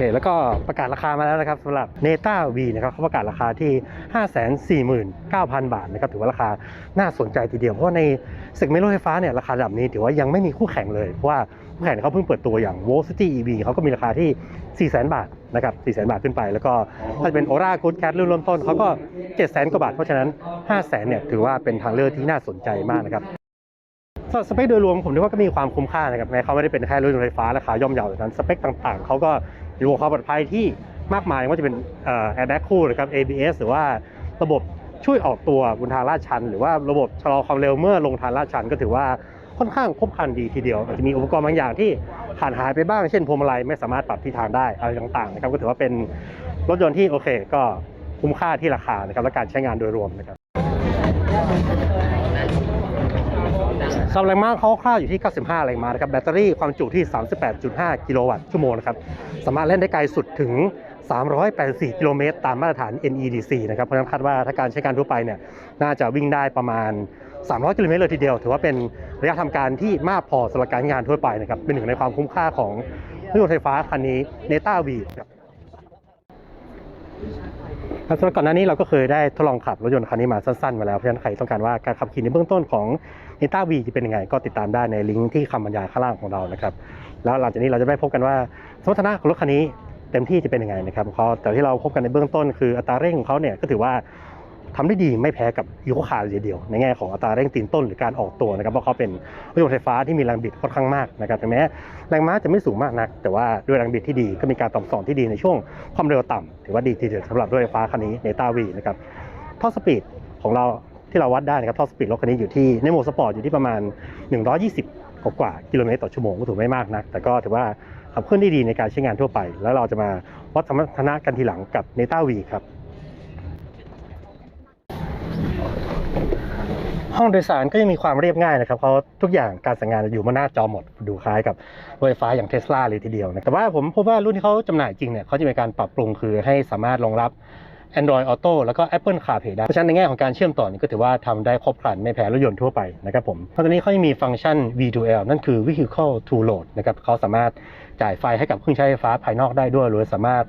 เคแล้วก็ประกาศราคามาแล้วนะครับสำหรับ Neta V นะครับเขาประกาศราคาที่ 549,000 บาทนะครับถือว่าราคาน่าสนใจทีเดียว เพราะในศึกเมโลไฟฟ้าเนี่ยราคาระดับนี้ถือว่ายังไม่มีคู่แข่งเลย เพราะว่าคู่แข่งเขาเพิ่งเปิดตัวอย่าง v o l City EV เขาก็มีราคาที่ 400,000 บาทนะครับ400,000 บาทขึ้นไป แล้วก็ถ้าจะเป็น Ora Good Cat รุ่นเริ่มต้นเขาก็ 700,000 กว่าบาท เพราะฉะนั้น 500,000 เนี่ยถือว่าเป็นทางเลือกที่น่าสนใจมากนะครับสำหรับสเปคโดยรวมผมคิดว่าก็มีความคุ้มค่านะครับแม้เขาไม่ได้เป็นแค่รถยนต์ไฟฟ้าราคาย่อมเยาแต่นั้นสเปคต่างๆเขาก็ มีความปลอดภัยที่มากมายไม่ว่าจะเป็นแอร์แบ็กคู่นะครับ ABS หรือว่าระบบช่วยออกตัวบนทางลาดชัน หรือว่าระบบชะลอความเร็วเมื่อลงทางลาดชัน ก็ถือว่าค่อนข้างครบครันดีทีเดียวอาจจะมีอุปกรณ์บางอย่างที่ขาดหายไปบ้าง เช่นพวงมาลัยไม่สามารถปรับทิศทางได้อะไรต่างๆนะครับก็ถือว่าเป็นรถยนต์ที่โอเค ก็คุ้มค่าที่ราคานะครับและการใช้งานโดยรวมนะครับ สำหรับแรงม้าเขาคร่าวอยู่ที่ 95 แรงม้านะครับแบตเตอรี่ความจุที่ 38.5 กิโลวัตต์ชั่วโมงนะครับสามารถเล่นได้ไกลสุดถึง 384 กิโลเมตร ตามมาตรฐาน NEDC นะครับเพราะฉะนั้นคาดว่าถ้าการใช้การทั่วไปเนี่ยน่าจะวิ่งได้ประมาณ 300 กิโลเมตรเลยทีเดียว ถือว่าเป็นระยะทำการที่มากพอสำหรับการงานทั่วไปนะครับเป็นหนึ่งในความคุ้มค่าของรถยนต์ไฟฟ้าคันนี้ Neta V ครับครับ สำหรับก่อนหน้านี้เราก็เคยได้ทดลองขับรถยนต์คันนี้มาสั้นๆมาแล้ว เพราะฉะนั้นใครต้องการว่าการขับขี่ในเบื้องต้นของ n e t a V จะเป็นยังไง ก็ติดตามได้ในลิงก์ที่คำบรรยายข้างล่างของเรานะครับ แล้วหลังจากนี้เราจะได้พบกันว่าสมรรถนะของรถคันนี้เต็มที่จะเป็นยังไงนะครับเพราะแต่ที่เราพบกันในเบื้องต้นคืออัตราเร่งของเขาเนี่ยก็ถือว่า ทำได้ดีไม่แพ้กับอีโคคาร์เลยทีเดียว ในแง่ของอัตราเร่งตีนต้นหรือการออกตัวนะครับเพราะเขาเป็นรถยนต์ไฟฟ้าที่มีแรงบิดค่อนข้างมากนะครับถึงแม้แรงม้าจะไม่สูงมากนัก แต่ว่าด้วยแรงบิดที่ดีก็มีการตอบสนองที่ดีในช่วงความเร็วต่ำถือว่าดีทีเดียวสำหรับรถไฟฟ้าคันนี้เนต้าวีนะครับท่อสปีดของเราที่เราวัดได้นะครับท่อสปีดรถคันนี้อยู่ที่ในโหมดสปอร์ตอยู่ที่ประมาณ 120 กว่ากว่ากิโลเมตรต่อชั่วโมงก็ถือไม่มากนัก แต่ก็ถือว่าขับเคลื่อนได้ดีในการใช้งานทั่วไป แล้วเราจะมาวัดสมรรถนะกันทีหลังกับเนต้าวีครับ ห้องโดยสารก็ยังมีความเรียบง่ายนะครับเพราะทุกอย่างการสั่งงานอยู่บนหน้าจอหมด ดูคล้ายกับรถไฟฟ้าอย่างเทสลาเลยทีเดียวนะแต่ว่าผมพบว่ารุ่นที่เขาจำหน่ายจริงเนี่ยเขาจะมีการปรับปรุงคือให้สามารถรองรับ Android Auto แล้วก็ Apple CarPlay ได้เพราะฉะนั้นในแง่ของการเชื่อมต่อนี่ก็ถือว่าทำได้ครบครันไม่แพ้รถยนต์ทั่วไปนะครับผมนอกจากนี้เขายังมีฟังก์ชัน V2L นั่นคือ Vehicle to Load นะครับเขาสามารถจ่ายไฟให้กับเครื่องใช้ไฟฟ้าภายนอกได้ด้วยหรือสามารถ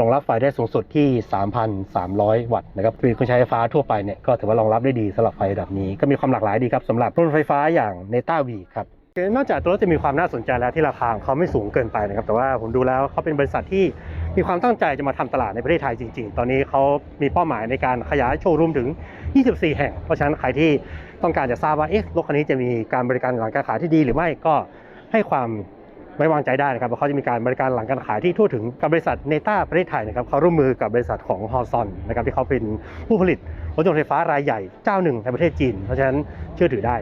รองรับไฟได้สูงสุดที่ 3,300 วัตต์นะครับคือเครื่องใช้ไฟฟ้าทั่วไปเนี่ยก็ถือว่ารองรับได้ดีสำหรับไฟระดับนี้ก็มีความหลากหลายดีครับสำหรับรถไฟฟ้าอย่าง Neta V ครับนอกจากตัวรถจะมีความน่าสนใจแล้วที่ราคาเขาไม่สูงเกินไปนะครับแต่ว่าผมดูแล้วเขาเป็นบริษัทที่มีความตั้งใจจะมาทำตลาดในประเทศไทยจริง ๆ ตอนนี้เขามีเป้าหมายในการขยายโชว์รูมถึง 24 แห่ง เพราะฉะนั้นใครที่ต้องการจะทราบว่าเอ๊ะรถคันนี้จะมีการบริการหลังการขายที่ดีหรือไม่ก็ให้ความ ไว้วางใจได้นะครับเพราะเขาจะมีการบริการหลังการขายที่ทั่วถึงกับบริษัทเนต้าประเทศไทยนะครับเขาร่วมมือกับบริษัทของฮอซอนนะครับที่เขาเป็นผู้ผลิตรถยนต์ไฟฟ้ารายใหญ่เจ้าหนึ่งในประเทศจีน เพราะฉะนั้นเชื่อถือได้